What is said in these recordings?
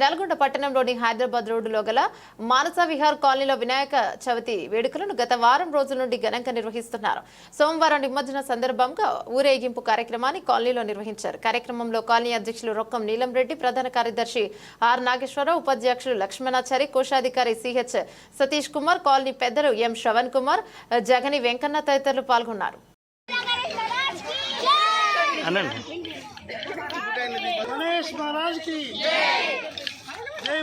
నల్గొండ పట్టణంలోని హైదరాబాద్ రోడ్డులో గల మానస విహార్ కాలనీలో వినాయక చవితి వేడుకలను గత వారం రోజుల నుండి ఘనంగా నిర్వహిస్తున్నారు. సోమవారం నిమజ్జన సందర్భంగా ఊరేగింపు కార్యక్రమాన్ని కాలనీలో నిర్వహించారు. కార్యక్రమంలో కాలనీ అధ్యక్షులు రొక్కం నీలం రెడ్డి ప్రధాన కార్యదర్శి ఆర్ నాగేశ్వరరావు ఉపాధ్యక్షులు లక్ష్మణాచారి కోశాధికారి సిహెచ్ సతీష్ కుమార్ కాలనీ పెద్దలు ఎం శ్రవణ్ కుమార్ జగని వెంకన్న తదితరులు పాల్గొన్నారు. గణేష్ మహారాజ్కి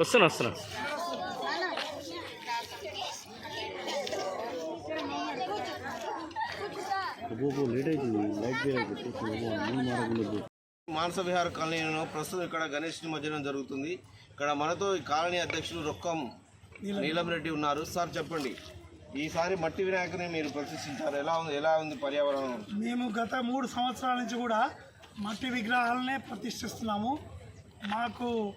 వస్తున్నా వస్తున్నా. లేట్ అవుతుంది లైట్ మానస విహార కాలనీలో ప్రస్తుతం ఇక్కడ గణేష్ నిమజ్జనం జరుగుతుంది. ఇక్కడ మనతో ఈ కాలనీ అధ్యక్షులు రొక్కం నీలం రెడ్డి ఉన్నారు. సార్ చెప్పండి. ఈసారి మట్టి వినాయకుని మీరు ప్రదర్శించారు ఎలా ఉంది ఎలా ఉంది పర్యావరణం? మేము గత మూడు సంవత్సరాల నుంచి కూడా మట్టి విగ్రహాలనే ప్రతిష్ఠిస్తున్నాము. మాకు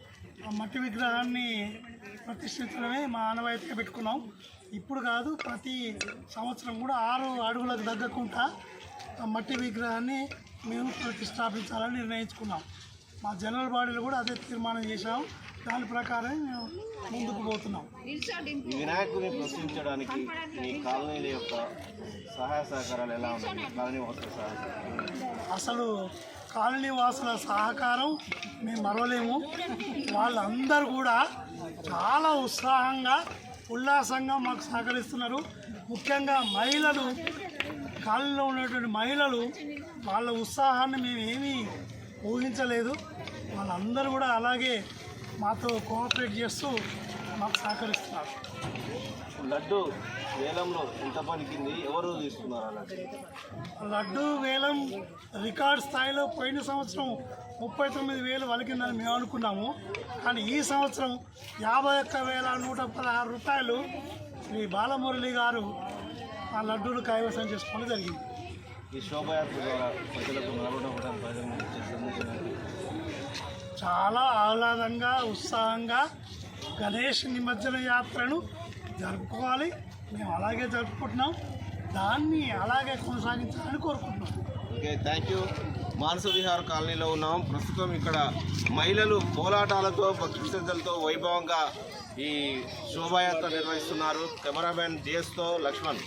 ఆ మట్టి విగ్రహాన్ని ప్రతిష్ఠించడమే మా ఆనవాయితీగా పెట్టుకున్నాం. ఇప్పుడు కాదు ప్రతి సంవత్సరం కూడా ఆరు అడుగులకు తగ్గకుండా ఆ మట్టి విగ్రహాన్ని మేము ప్రతిష్టాపించాలని నిర్ణయించుకున్నాం. మా జనరల్ బాడీలో కూడా అదే తీర్మానం చేశాం. దాని ప్రకారం మేము ముందుకు పోతున్నాం. వినాయకుని ప్రశ్నించడానికి మీ కాలనీల యొక్క సహాయ సహకారాలు ఎలా ఉన్నాయి? కాలనీ వాసుల అసలు కాలనీ వాసుల సహకారం మేము మరవలేము. వాళ్ళందరూ కూడా చాలా ఉత్సాహంగా ఉల్లాసంగా మాకు సహకరిస్తున్నారు. ముఖ్యంగా మహిళలు కాలనీలో ఉన్నటువంటి మహిళలు వాళ్ళ ఉత్సాహాన్ని మేము ఏమీ ఊహించలేదు. వాళ్ళందరూ కూడా అలాగే మాతో కోఆపరేట్ చేస్తూ మాకు సహకరిస్తున్నారు. లడ్డు వేలంలో ఎంత పలికింది? ఎవరు తీసుకున్నారు లడ్డు? వేలం రికార్డ్ స్థాయిలో పోయిన సంవత్సరం ముప్పై తొమ్మిది వేలు వలికిందని మేము అనుకున్నాము. కానీ ఈ సంవత్సరం యాభై ఒక్క వేల నూట పదహారు రూపాయలు శ్రీ బాలమురళి గారు ఆ లడ్డూలు కైవసం చేసుకోవడం జరిగింది. ఈ శోభయాత్ర ద్వారా ప్రజలకు? చాలా ఆహ్లాదంగా ఉత్సాహంగా గణేష్ నిమజ్జన యాత్రను జరుపుకోవాలి. మేము అలాగే జరుపుకుంటున్నాం. దాన్ని అలాగే కొనసాగించాలని కోరుకుంటున్నాం. Okay thank you. Manasa Vihar కాలనీలో ఉన్నాం. ప్రస్తుతం ఇక్కడ మహిళలు కోలాటాలతో భక్తి శ్రద్ధలతో వైభవంగా ఈ శోభాయాత్ర నిర్వహిస్తున్నారు. కెమెరామెన్ జిఎస్తో లక్ష్మణ్.